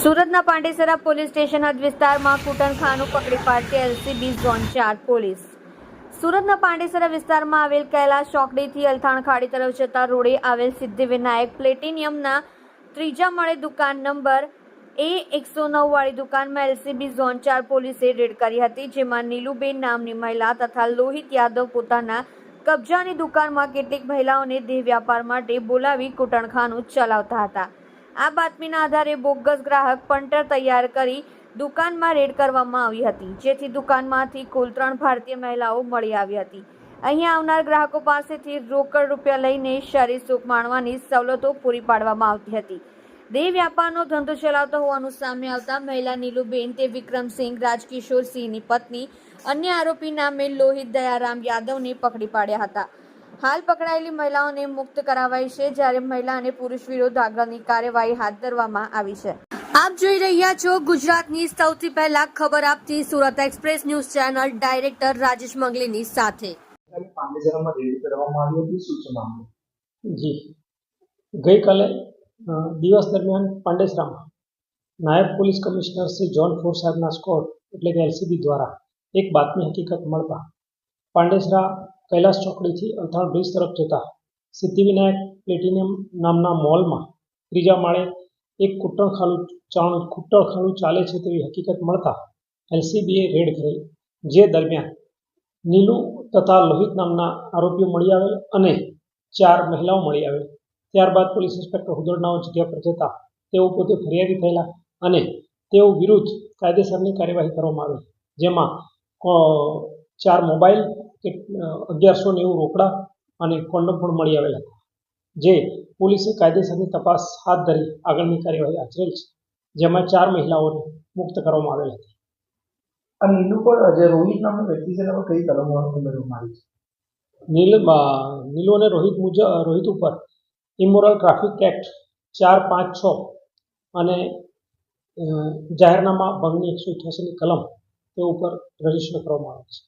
સુરતના Pandesara police station હદ વિસ્તારમાં કૂટનખાનું પકડી પાડતી એલસીબી ઝોન ચાર પોલીસ. સુરતના પાંડેસરા વિસ્તારમાં આવેલ કૈલાસ ચોકડીથી અલથાણ ખાડી તરફ જતા રોડે આવેલ સિદ્ધિવિનાયક પ્લેટિનિયમના ત્રીજા મળે દુકાન નંબર એ એકસો નવ વાળી દુકાનમાં એલસીબી ઝોન ચાર પોલીસે રેડ કરી હતી, જેમાં નીલુબેન નામની મહિલા તથા લોહિત યાદવ પોતાના કબજાની દુકાનમાં કેટલીક મહિલાઓને દેહ વ્યાપાર માટે બોલાવી કૂટણખાનું ચલાવતા હતા. આ બાતમીના આધારે બોગસ ગ્રાહક પંટર તૈયાર કરી દુકાનમાં રેડ કરવામાં આવી હતી, જેથી દુકાનમાંથી કુલ ત્રણ ભારતીય મહિલાઓ મળી આવી હતી. અહીં આવનાર ગ્રાહકો પાસેથી રોકડ રૂપિયા લઈને શરીર સુખ માણવાની સવલતો પૂરી પાડવામાં આવતી હતી. દેહ વ્યાપારનો ધંધો ચલાવતો હોવાનું સામે આવતા મહિલા નીલુબેન તે વિક્રમસિંહ રાજકિશોરસિંહની પત્ની, અન્ય આરોપી નામે લોહિત દયારામ યાદવને પકડી પાડ્યા હતા. હાલ પકડાયેલી મહિલાઓને મુક્ત કરાવાઈ છે જ્યારે મહિલા અને પુરુષ વિરોધ આગળની કાર્યવાહી હાથ ધરવામાં આવી છે. આપ જોઈ રહ્યા છો ગુજરાતની સૌથી પહેલા ખબર આપતી Surat express news channel director Rajesh મંગલીની સાથે. જી. ગઈકાલે દિવસ દરમિયાન પાંડેસરામાં નાયબ police commissioner Shri zone four સાહેબના સ્કોડ એટલે કે એલસીબી દ્વારા એક બાતમી હકીકત મળતા પાંડેસરા કૈલાસ ચોકડીથી અલથાણ બ્રિજ તરફ જતા સિદ્ધિવિનાયક પ્લેટિનિયમ નામના મોલમાં ત્રીજા માળે એક કુટ્ટણખાલું ચાણ કુટ્ટણખાલું ચાલે છે તેવી હકીકત મળતા એલસીબીએ રેડ કરી, જે દરમિયાન નીલુ તથા લોહિત નામના આરોપીઓ મળી આવેલ અને ચાર મહિલાઓ મળી આવેલ. ત્યારબાદ પોલીસ ઇન્સ્પેક્ટર હુદરનાઓ જગ્યા પર જતા તેઓ પોતે ફરિયાદી થયેલા અને તેઓ વિરુદ્ધ કાયદેસરની કાર્યવાહી કરવામાં આવી, જેમાં ચાર મોબાઈલ અગિયારસો નેવું રોકડા અને કોન્ડમ પણ મળી આવેલા. જે પોલીસે કાયદેસરની તપાસ હાથ ધરી આગળની કાર્યવાહી આચરેલ છે જેમાં ચાર મહિલાઓને મુક્ત કરવામાં આવેલ હતી આ નીલુ પર જે રોહિત નામનો વ્યક્તિ છે એના કઈ કલમો ઉમેરવામાં આવી છે? નીલ નીલુ અને રોહિત મુજબ રોહિત ઉપર ઇમોરલ ટ્રાફિક એક્ટ ચાર પાંચ છ અને જાહેરનામા ભંગની એકસો અઠ્યાસીની કલમ તે ઉપર રજિસ્ટર કરવામાં આવે છે.